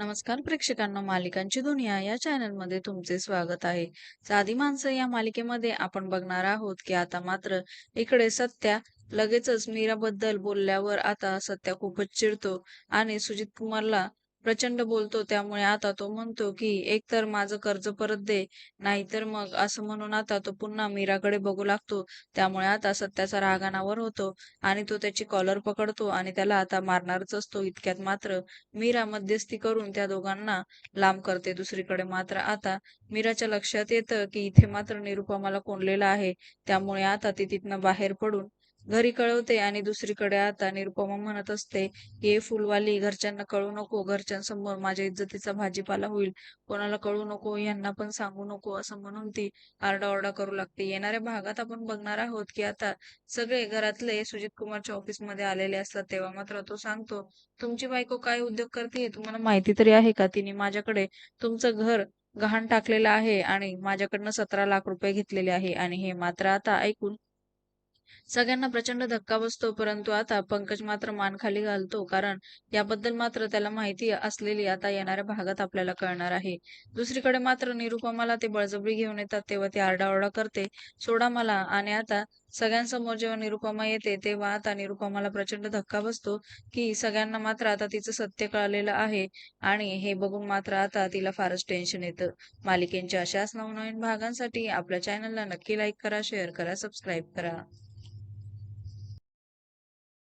नमस्कार प्रेक्षकांना मालिकांची दुनिया या चॅनलमध्ये तुमचे स्वागत आहे. साधी माणसं या मालिकेमध्ये आपण बघणार आहोत की आता मात्र इकडे सत्या लगेचच मीराबद्दल बोलल्यावर आता सत्या खूपच चिडतो आणि सुजित कुमारला प्रचंड बोलतो त्यामुळे आता तो म्हणतो की एकतर माझं कर्ज परत दे नाहीतर मग असं म्हणून आता तो पुन्हा मीराकडे बघू लागतो. त्यामुळे आता सत्याचा राग अनावर होतो आणि तो त्याची कॉलर पकडतो आणि त्याला आता मारणारच असतो इतक्यात मात्र मीरा मध्यस्थी करून त्या दोघांना लांब करते. दुसरीकडे मात्र आता मीराच्या लक्षात येतं की इथे मात्र निरुपमाला कोंडलेला आहे. त्यामुळे आता ती तिथनं बाहेर पडून घरी कळवते आणि दुसरीकडे आता निरुपमा म्हणत असते की फुलवाली घरच्यांना कळू नको घरच्यांसमोर माझ्या इज्जतीचा भाजीपाला होईल. कोणाला कळू नको यांना पण सांगू नको असं म्हणून ती आरडाओरडा करू लागते. येणाऱ्या भागात आपण बघणार आहोत की आता सगळे घरातले सुजित कुमारच्या ऑफिसमध्ये आलेले असतात तेव्हा मात्र तो सांगतो तुमची बायको काय उद्योग करते तुम्हाला माहिती तरी आहे का? तिने माझ्याकडे तुमचं घर गहाण टाकलेलं आहे आणि माझ्याकडनं सतरा लाख रुपये घेतलेले आहे आणि हे मात्र आता ऐकून सगळ्यांना प्रचंड धक्का बसतो परंतु आता पंकज मात्र मान खाली घालतो कारण याबद्दल मात्र त्याला माहिती असलेली आता येणाऱ्या भागात आपल्याला कळणार आहे. दुसरीकडे मात्र निरुपमाला ते बळजबरी घेऊन येतात तेव्हा ती आरडाओरडा करते सोडा मला. आणि आता सगळ्यांसमोर जेव्हा निरुपमा येते तेव्हा आता निरुपमाला प्रचंड धक्का बसतो की सगळ्यांना मात्र आता तिचं सत्य कळलेलं आहे आणि हे बघून मात्र आता तिला फारच टेन्शन येतं. मालिकेंच्या अशाच नवनवीन भागांसाठी आपल्या चॅनलला नक्की लाईक करा शेअर करा सबस्क्राईब करा.